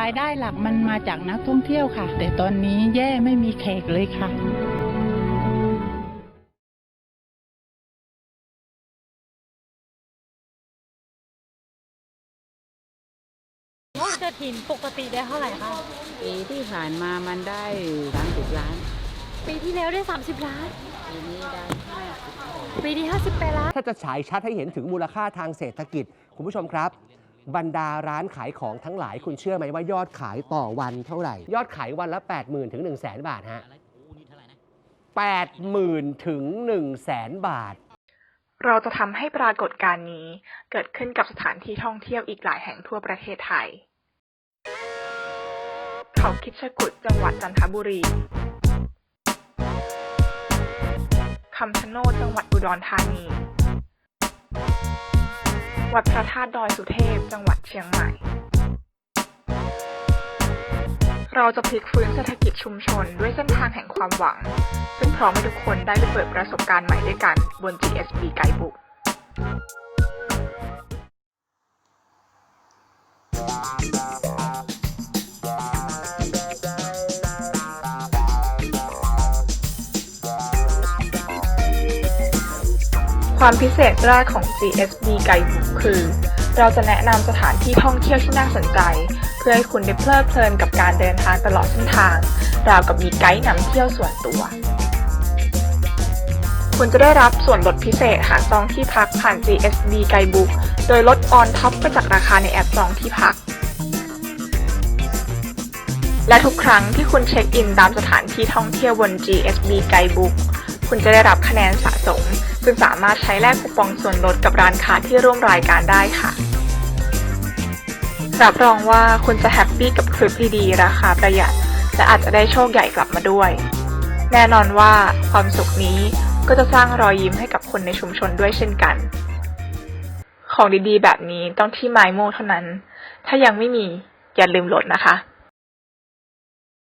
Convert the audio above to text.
รายได้หลักมันมาจากนักท่องเที่ยวค่ะ แต่ตอนนี้แย่ไม่มีแขกเลยค่ะยอดกระถินปกติได้เท่าไหร่คะปีที่ผ่านมามันได้สามสิบล้าน ปีที่แล้วได้ 30 ล้าน ปีนี้ได้ห้าสิบปีนี้58 ล้าน ถ้าจะฉายชัดให้เห็นถึงมูลค่าทางเศรษฐกิจ คุณผู้ชมครับ บรรดาร้านขายของทั้งหลายคุณเชื่อไหมว่ายอดขายต่อวันเท่าไหร่ ยอดขายวันละ 80,000ถึง1 0 0 0 0 0บาทฮะ80,000ถึง1 0 0 0 0บาท เราจะทำให้ปรากฏการณ์นี้เกิดขึ้นกับสถานที่ท่องเที่ยวอีกหลายแห่งทั่วประเทศไทย เขาคิดชะกุดจังหวัดจันทบุรีคำชะโนดจังหวัดอุดรธานี วัดพระธาตุดอยสุเทพ จังหวัดเชียงใหม่ เราจะพลิกฟื้นเศรษฐกิจชุมชนด้วยเส้นทางแห่งความหวัง ซึ่งพร้อมให้ทุกคนได้ไปเปิดประสบการณ์ใหม่ด้วยกันบน GSB Guidebook ความพิเศษแรกของ GSB Guidebook คือ เราจะแนะนำสถานที่ท่องเที่ยวที่น่าสนใจ เพื่อให้คุณได้เพลิดเพลินกับการเดินทางตลอดเส้นทาง ราวกับมีไกด์นำเที่ยวส่วนตัว คุณจะได้รับส่วนลดพิเศษหากจองที่พักผ่าน GSB Guidebook โดยลดออนท็อปไปจากราคาในแอปจองที่พัก และทุกครั้งที่คุณเช็คอินตามสถานที่ท่องเที่ยวบน GSB Guidebook คุณจะได้รับคะแนนสะสมซึ่งสามารถใช้แลกคูปองส่วนลดกับร้านค้าที่ร่วมรายการได้ค่ะ รับรองว่าคุณจะแฮปปี้กับทริปดีๆราคาประหยัด และอาจจะได้โชคใหญ่กลับมาด้วย แน่นอนว่าความสุขนี้ก็จะสร้างรอยยิ้มให้กับคนในชุมชนด้วยเช่นกัน ของดีๆ แบบนี้ต้องที่ไมโมเท่านั้น ถ้ายังไม่มีอย่าลืมโหลดนะคะ